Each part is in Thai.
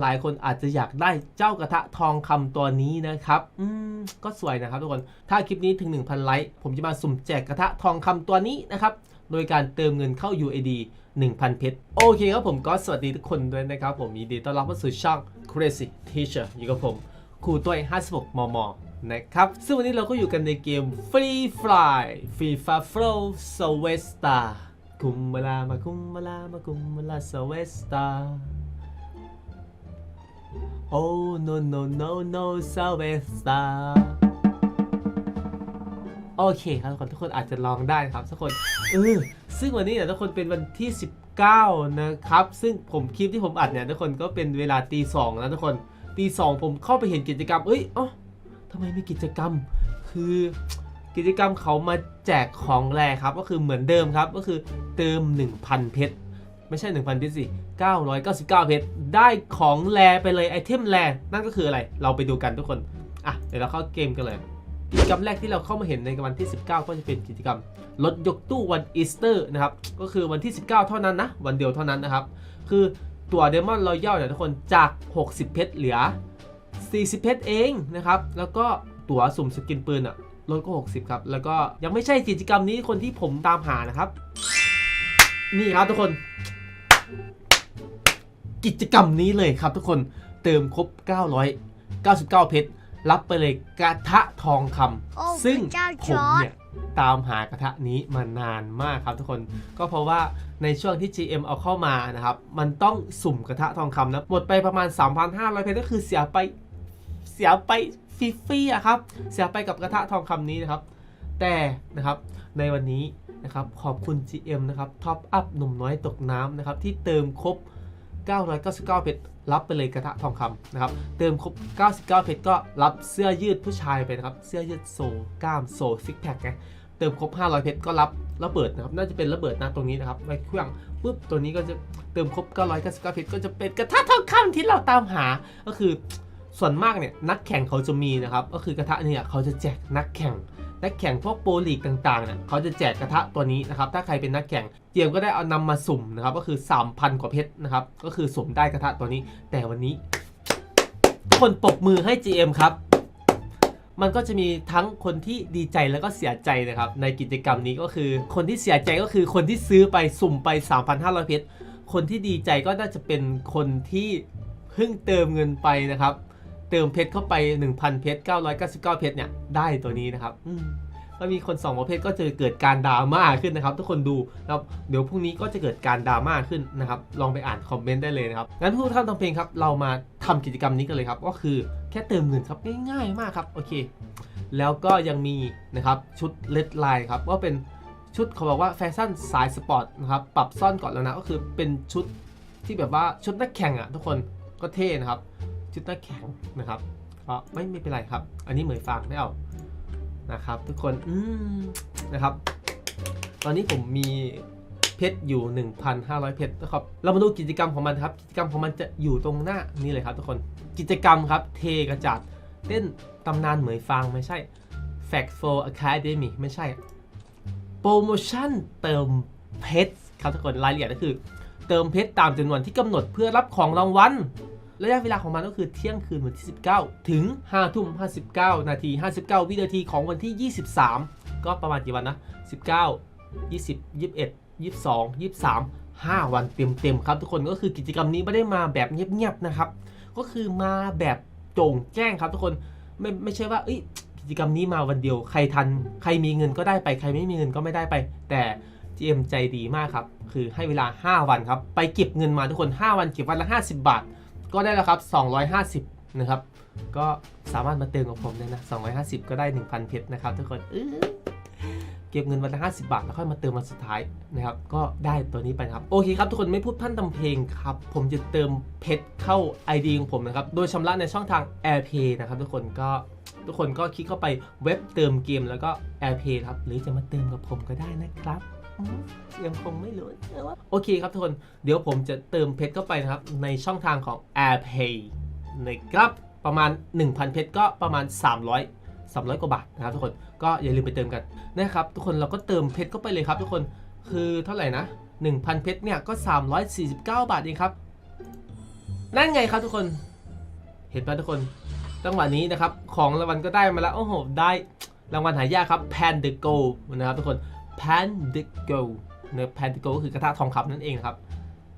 หลายคนอาจจะอยากได้เจ้ากระทะทองคำตัวนี้นะครับอืมก็สวยนะครับทุกคน ถ้าคลิปนี้ถึง 1,000 ไลค์ผมจะมาสุ่มแจกกระทะทองคำตัวนี้นะครับ โดยการเติมเงินเข้า UAD 1,000 เพชร โอเคครับผมก็สวัสดีทุกคนด้วยนะครับ ผมยินดีต้อนรับเข้าสู่ช่อง Crazy Teacher อยู่กับผมครูต้วย 56 มม นะครับ ซึ่งวันนี้เราก็อยู่กันในเกม Free Fly Free Fire Flow s w e s t a คุมมาลามาคุมมาลามาคุมมาลา s w e s t a Oh no no no no s w e s a โอเคครับทุกคนทุกคนอาจจะลองได้ครับทุกคนเออซึ่งวันนี้เนี่ยทุกคนเป็นวันที่ 19 นะครับ ซึ่งผมคลิปที่ผมอัดเนี่ยทุกคนก็เป็นเวลาตีสองนะทุกคนตีสองผมเข้าไปเห็นกิจกรรม เอ้ยอ๋อทำไมมีกิจกรรม คือกิจกรรมเขามาแจกของแรครับ ก็คือเหมือนเดิมครับ ก็คือเติม 1,000 เพชร ไม่ใช่ 1,000เพชรสิ 999 เพชร ได้ของแรไปเลยไอเทมแรนั่นก็คืออะไร เราไปดูกันทุกคน อะ เดี๋ยวเราเข้าเกมกันเลย กิจกรรมแรกที่เราเข้ามาเห็นในวันที่ 19 ก็จะเป็นกิจกรรมลดยกตู้วันอีสเตอร์นะครับ ก็คือวันที่ 19 เท่านั้นนะ วันเดียวเท่านั้นนะครับ คือตั๋วเดมอนรอยัลเนี่ยทุกคนจาก 60 เพชรเหลือ 40 เพชรเองนะครับ แล้วก็ตั๋วสุ่มสกินปืนอะลดก็ 60 ครับ แล้วก็ยังไม่ใช่กิจกรรมนี้คนที่ผมตามหานะครับ นี่ครับทุกคน กิจกรรมนี้เลยครับทุกคนเติมครบ 999 เพชรรับไปเลยกระทะทองคโอ้ำซึ่งพระเจ้าผจมอร์จ เนี่ยตามหากระทะนี้มานานมากครับทุกคนก็เพราะว่าในช่วงที่ GM เอาเข้ามานะครับ มันต้องสุ่มกระทะทองคำนะหมดไปประมาณ 3,500 เพชรก็คือเสียไปเสียไปฟรีๆอะครับ เสียไปกับกระทะทองคำนี้นะครับ แต่นะครับในวันนี้ นะครับขอบคุณ GM นะครับท็อปอัพหนุ่มน้อยตกน้ำนะครับที่เติมครบ 999 เพชรรับไปเลยกระทะทองคำนะครับเติมครบ 99 เพชรก็รับเสื้อยืดผู้ชายไปนะครับเสื้อยืดโซกล้ามโซซิกแพคไงเติมครบ 500 เพชรก็รับระเบิดนะครับน่าจะเป็นระเบิดนะตรงนี้นะครับไว้เครื่องปุ๊บตัวนี้ก็จะเติมครบ 999 เพชรก็จะเป็นกระทะทองคำที่เราตามหาก็คือส่วนมากเนี่ยนักแข่งเขาจะมีนะครับก็คือกระทะเนี่ยเขาจะแจกนักแข่ง นักแข่งพวกโปรลีกต่างๆเนี่ยเขาจะแจกกระทะตัวนี้นะครับ ถ้าใครเป็นนักแข่งเจียมก็ได้เอานำมาสุ่มนะครับ ก็คือ 3,000 กว่าเพชรนะครับ ก็คือสุ่มได้กระทะตัวนี้ แต่วันนี้ ทุกคนปรบมือให้ GM ครับ มันก็จะมีทั้งคนที่ดีใจแล้วก็เสียใจนะครับ ในกิจกรรมนี้ก็คือ คนที่เสียใจก็คือคนที่ซื้อไปสุ่มไป 3,500 เพชร คนที่ดีใจก็น่าจะเป็นคนที่เพิ่งเติมเงินไปนะครับ เติมเพชรเข้าไป 1,000 เพชร 999 เพชรเนี่ยได้ตัวนี้นะครับอืมก็มีคน2ประเภทก็จะเกิดการดราม่าขึ้นนะครับ ทุกคนดูนะครับเดี๋ยวพรุ่งนี้ก็จะเกิดการดราม่าขึ้นนะครับ ลองไปอ่านคอมเมนต์ได้เลยนะครับงั้นผู้ทำทำเพลงครับ เรามาทำกิจกรรมนี้กันเลยครับ ก็คือแค่เติมเงินครับง่ายๆมากครับโอเค แล้วก็ยังมีนะครับชุดเลดไลน์ครับว่าเป็นชุดเขาบอกว่าแฟชั่นสายสปอร์ตนะครับปรับซ่อนก่อนแล้วนะก็คือเป็นชุดที่แบบว่าชุดนักแข่งอะทุกคนก็เท่นะครับ ชุดนักแข่งนะครับก็ไม่ไม่เป็นไรครับ อันนี้เหมยฟางไม่เอานะครับ ทุกคนอืมนะครับ ตอนนี้ผมมีเพชรอยู่ 1,500 เพชรนะครับ เรามาดูกิจกรรมของมันครับ กิจกรรมของมันจะอยู่ตรงหน้านี่เลยครับ ทุกคน กิจกรรมครับ เทกระจาดเต้นตำนานเหมยฟางไม่ใช่ Fact for Academy ไม่ใช่ โปรโมชั่นเติมเพชรครับทุกคน รายละเอียดก็คือ เติมเพชรตามจำนวนที่กำหนดเพื่อรับของรางวัล ระยะเวลาของมันก็คือเที่ยงคืนวันที่ 19 ถึง5ทุ่ม59 นาที 59 วินาทีของวันที่ 23 ก็ประมาณกี่วันนะ 19 20 21 22 23 5 วันเต็มๆครับทุกคนก็คือกิจกรรมนี้ไม่ได้มาแบบเงียบๆนะครับ ก็คือมาแบบโจ่งแจ้งครับทุกคนไม่ไม่ใช่ว่ากิจกรรมนี้มาวันเดียวใครทัน ใครมีเงินก็ได้ไปใครไม่มีเงินก็ไม่ได้ไป แต่ GM ใจดีมากครับ คือให้เวลา 5 วันครับ ไปเก็บเงินมาทุกคน 5 วันเก็บวันละ 50 บาท ก็ได้แล้วครับ 250 นะครับ ก็สามารถมาเติมกับผมได้นะ 250 ก็ได้ 1,000 เพชรนะครับทุกคนอื้อเก็บเงินวันละ50 บาท แล้วค่อยมาเติมวันสุดท้ายนะครับ ก็ได้ตัวนี้ไปครับ โอเคครับ ทุกคนไม่พูดพร่ำทำเพลงครับ ผมจะเติมเพชรเข้า ID ของผมนะครับ โดยชำระในช่องทาง AirPay นะครับ ทุกคนก็ทุกคนก็คลิกเข้าไปเว็บเติมเกมแล้วก็ AirPay ครับ หรือจะมาเติมกับผมก็ได้นะครับ ยังคงไม่รู้นะว่าโอเคครับทุกคน เดี๋ยวผมจะเติมเพชรเข้าไปนะครับ ในช่องทางของ AirPay นะครับประมาณ 1,000 เพชรก็ประมาณ 300 300 กว่าบาทนะครับทุกคนก็อย่าลืมไปเติมกันนะครับ ทุกคนเราก็เติมเพชรเข้าไปเลยครับ ทุกคนคือเท่าไหร่นะ 1,000 เพชรเนี่ยก็ 349 บาทเองครับ นั่นไงครับทุกคน เห็นไหมทุกคนจังหวะนี้นะครับ ของรางวัลก็ได้มาแล้วโอ้โหได้รางวัลหายากครับ Pan the Go นะครับทุกคน Pan the Go เนื้อ Pan the Go ก็คือกระทะทองคำนั่นเองนะครับ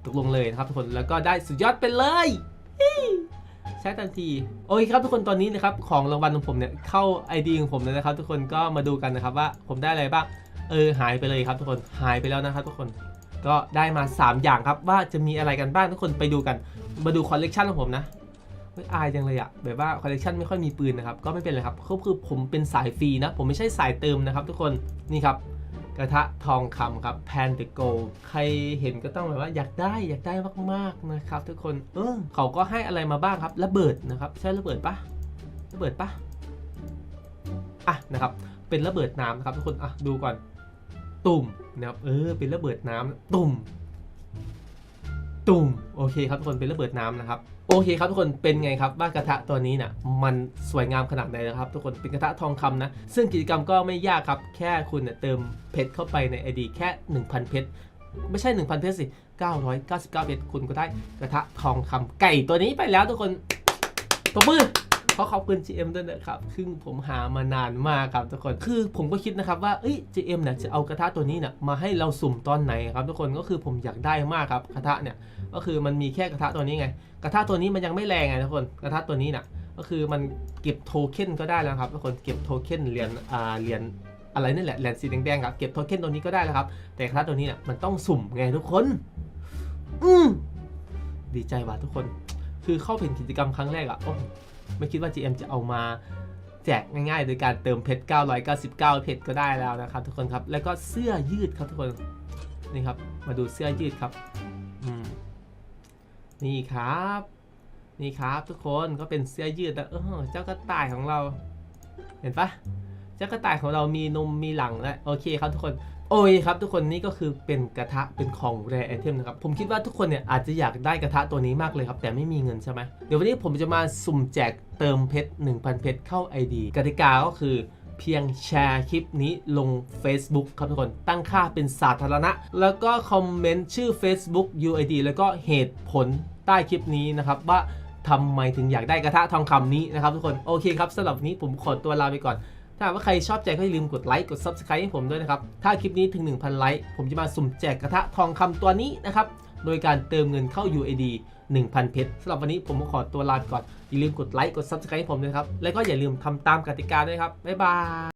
ตกลงเลยนะครับทุกคน แล้วก็ได้สุดยอดไปเลยใช้ทันที โอเคครับทุกคนตอนนี้นะครับของรางวัลของผมเนี่ยเข้า ID ของผมเลยนะครับ ทุกคนก็มาดูกันนะครับว่าผมได้อะไรบ้าง เออหายไปเลยครับ ทุกคนหายไปแล้วนะครับ ทุกคนก็ได้มา 3 อย่างครับว่าจะมีอะไรกันบ้างทุกคนไปดูกัน มาดูคอลเลกชันของผมนะไม่อายจังเลยอะแบบว่าคอลเลกชันไม่ค่อยมีปืนนะครับก็ไม่เป็นไรครับก็คือผมเป็นสายฟรีนะ ผมไม่ใช่สายเติมนะครับ ทุกคนนี่ครับ กระทะทองคำครับ Pan the Go ใครเห็นก็ต้องแบบว่าอยากได้อยากได้มากๆนะครับทุกคนเออเขาก็ให้อะไรมาบ้างครับระเบิดนะครับใช่ระเบิดปะระเบิดปะอะนะครับเป็นระเบิดน้ำนะครับทุกคนอะดูก่อนตุ่มนะครับเออเป็นระเบิดน้ำตุ่ม ตุ่มโอเคครับทุกคนเป็นระเบิดน้ำนะครับโอเคครับทุกคนเป็นไงครับว่ากระทะตัวนี้น่ะมันสวยงามขนาดไหนนะครับ ทุกคนเป็นกระทะทองคำนะ ซึ่งกิจกรรมก็ไม่ยากครับ แค่คุณเนี่ยเติมเพชรเข้าไปใน ID แค่ 1,000 เพชรไม่ใช่ 1,000 เพชรสิ 999 เพชรคุณก็ได้กระทะทองคำไก่ตัวนี้ไปแล้วทุกคนตบมือ ขอขอบคุณ GM ด้วยนะครับซึ่งผมหามานานมากครับทุกคน คือผมก็คิดนะครับว่าเอ้ย GM เนี่ยจะเอากระทะตัวนี้เนี่ยมาให้เราสุ่มตอนไหนครับทุกคนก็คือผมอยากได้มากครับกระทะเนี่ยก็คือมันมีแค่กระทะตัวนี้ไง กระทะตัวนี้มันยังไม่แรงไงทุกคนกระทะตัวนี้น่ะก็คือมันเก็บโทเค็นก็ได้แล้วครับทุกคนเก็บโทเค็นเหรียญอ่าเหรียญอะไรนี่แหละเหรียญสีแดงๆครับเก็บโทเค็นตัวนี้ก็ได้แล้วครับ แต่กระทะตัวนี้เนี่ยมันต้องสุ่มไงทุกคน อืมดีใจว่ะทุกคน คือเข้าเป็นกิจกรรมครั้งแรกอะโอ้ ไม่คิดว่า GM จะเอามาแจกง่ายๆ โดยการเติมเพชร 999 เพชรก็ได้แล้วนะครับทุกคนครับ แล้วก็เสื้อยืดครับทุกคน นี่ครับ มาดูเสื้อยืดครับ นี่ครับ นี่ครับทุกคนก็เป็นเสื้อยืดนะเออเจ้ากระต่ายของเรา เห็นปะ จ้ากระต่ายของเรามีนมมีหลังและโอเคครับทุกคนโอ้ยครับทุกคนนี่ก็คือเป็นกระทะเป็นของแรไอเทมนะครับผมคิดว่าทุกคนเนี่ยอาจจะอยากได้กระทะตัวนี้มากเลยครับ แต่ไม่มีเงินใช่ไหมเดี๋ยววันนี้ผมจะมาสุ่มแจกเติมเพชร1,000 เพชรเข้า ID กติกาก็คือเพียงแชร์คลิปนี้ลง Facebook ครับทุกคนตั้งค่าเป็นสาธารณะ แล้วก็คอมเมนต์ชื่อ Facebook UID แล้วก็เหตุผลใต้คลิปนี้นะครับว่าทำไมถึงอยากได้กระทะทองคำนี้นะครับทุกคนโอเคครับสำหรับนนี้ผมขอตัวลาไปก่อน ถ้าว่าใครชอบใจก็อย่าลืมกดไลค์กด Subscribe ให้ผมด้วยนะครับ ถ้าคลิปนี้ถึง 1,000 ไลค์ผมจะมาสุ่มแจกกระทะทองคำตัวนี้นะครับ โดยการเติมเงินเข้า UAD 1,000 เพชรสำหรับวันนี้ผมขอตัวลาไปก่อน อย่าลืมกดไลค์กด Subscribe ให้ผมด้วยครับ และก็อย่าลืมทำตามกติกาด้วยครับ บ๊ายบาย